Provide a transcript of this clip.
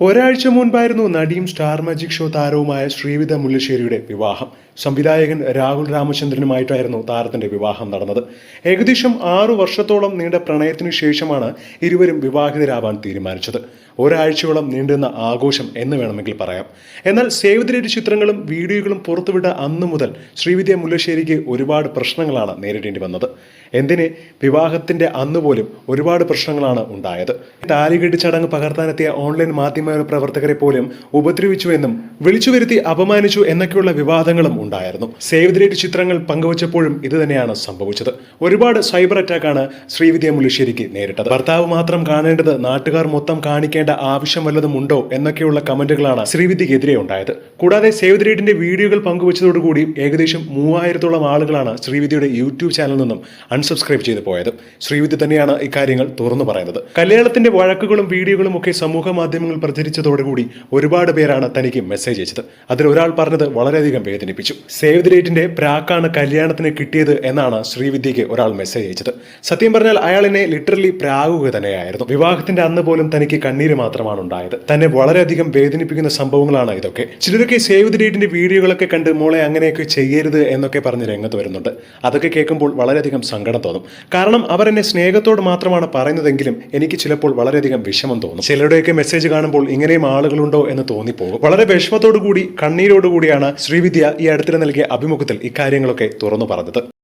ഒരാഴ്ച മുൻപായിരുന്നു നടിയും star magic show താരവുമായ ശ്രീവിധ മുല്ലശ്ശേരിയുടെ വിവാഹം. സംവിധായകൻ രാഹുൽ രാമചന്ദ്രനുമായിട്ടായിരുന്നു താരത്തിന്റെ വിവാഹം നടന്നത്. ഏകദേശം ആറു വർഷത്തോളം നീണ്ട പ്രണയത്തിനു ശേഷമാണ് ഇരുവരും വിവാഹിതരാവാൻ തീരുമാനിച്ചത്. ഒരാഴ്ചയോളം നീണ്ടുന്ന ആഘോഷം എന്ന് വേണമെങ്കിൽ പറയാം. എന്നാൽ സേവ് ചിത്രങ്ങളും വീഡിയോകളും പുറത്തുവിട്ട അന്നു മുതൽ ശ്രീവിദ്യ മുല്ലശ്ശേരിക്ക് ഒരുപാട് പ്രശ്നങ്ങളാണ് നേരിടേണ്ടി വന്നത്. എന്തിന്? വിവാഹത്തിന്റെ അന്ന് പോലും ഒരുപാട് പ്രശ്നങ്ങളാണ് ഉണ്ടായത്. താലികെട്ട് ചടങ്ങ് പകർത്താനെത്തിയ ഓൺലൈൻ മാധ്യമ പ്രവർത്തകരെ പോലും ഉപദ്രവിച്ചുവെന്നും വിളിച്ചു വരുത്തി അപമാനിച്ചു എന്നൊക്കെയുള്ള വിവാദങ്ങളും ഉണ്ടായിരുന്നു. സേവ് ദ ചിത്രങ്ങൾ പങ്കുവച്ചപ്പോഴും ഇത് തന്നെയാണ് സംഭവിച്ചത്. ഒരുപാട് സൈബർ അറ്റാക്കാണ് ശ്രീവിദ്യ മുല്ലശ്ശേരിക്ക് നേരിട്ടത്. ഭർത്താവ് മാത്രം കാണേണ്ടത് നാട്ടുകാർ മൊത്തം കാണിക്കേണ്ട ആവശ്യം വല്ലതും ഉണ്ടോ എന്നൊക്കെയുള്ള കമന്റുകളാണ് ശ്രീവിദ്യക്കെതിരെ ഉണ്ടായത്. കൂടാതെ സേവ് ദ വീഡിയോകൾ പങ്കുവച്ചതോടുകൂടി ഏകദേശം മൂവായിരത്തോളം ആളുകളാണ് ശ്രീവിദ്യയുടെ യൂട്യൂബ് ചാനലിൽ നിന്നും അൺസബ്സ്ക്രൈബ് ചെയ്തു പോയത്. ശ്രീവിദ്യ തന്നെയാണ് ഇക്കാര്യങ്ങൾ തുറന്നു പറയുന്നത്. കല്യാണത്തിന്റെ വഴക്കുകളും വീഡിയോകളും ഒക്കെ സമൂഹ മാധ്യമങ്ങൾ പ്രചരിച്ചതോടുകൂടി ഒരുപാട് പേരാണ് തനിക്ക് മെസ്സേജ് അയച്ചത്. അതിൽ ഒരാൾ പറഞ്ഞത് വളരെയധികം വേദനിപ്പിച്ചു. സേവ് ദി ഡേറ്റിന്റെ പ്രാക്കാണ് കല്യാണത്തിന് കിട്ടിയത് എന്നാണ് ശ്രീവിദ്യയ്ക്ക് ഒരാൾ മെസ്സേജ് അയച്ചത്. സത്യം പറഞ്ഞാൽ അയാൾ എന്നെ ലിറ്ററലി പ്രാകുക തന്നെയായിരുന്നു. വിവാഹത്തിന്റെ അന്ന് പോലും തനിക്ക് കണ്ണീര് മാത്രമാണ് ഉണ്ടായത്. തന്നെ വളരെയധികം വേദനിപ്പിക്കുന്ന സംഭവങ്ങളാണ് ഇതൊക്കെ. ചിലരൊക്കെ സേവ് ദി ഡേറ്റിന്റെ വീഡിയോകളൊക്കെ കണ്ട് മോളെ അങ്ങനെയൊക്കെ ചെയ്യരുത് എന്നൊക്കെ പറഞ്ഞ് രംഗത്ത് വരുന്നുണ്ട്. അതൊക്കെ കേൾക്കുമ്പോൾ വളരെയധികം സങ്കടം തോന്നും. കാരണം അവർ എന്നെ സ്നേഹത്തോട് മാത്രമാണ് പറയുന്നതെങ്കിലും എനിക്ക് ചിലപ്പോൾ വളരെയധികം വിഷമം തോന്നും. ചിലരുടെയൊക്കെ മെസ്സേജ് കാണുമ്പോൾ ഇങ്ങനെയും ആളുകളുണ്ടോ എന്ന് തോന്നിപ്പോകും. വളരെ വിഷമത്തോടു കൂടി കണ്ണീരോടുകൂടിയാണ് ശ്രീവിദ്യ ഈ അടുത്തിടെ നൽകിയ അഭിമുഖത്തിൽ ഇക്കാര്യങ്ങളൊക്കെ തുറന്നു പറഞ്ഞത്.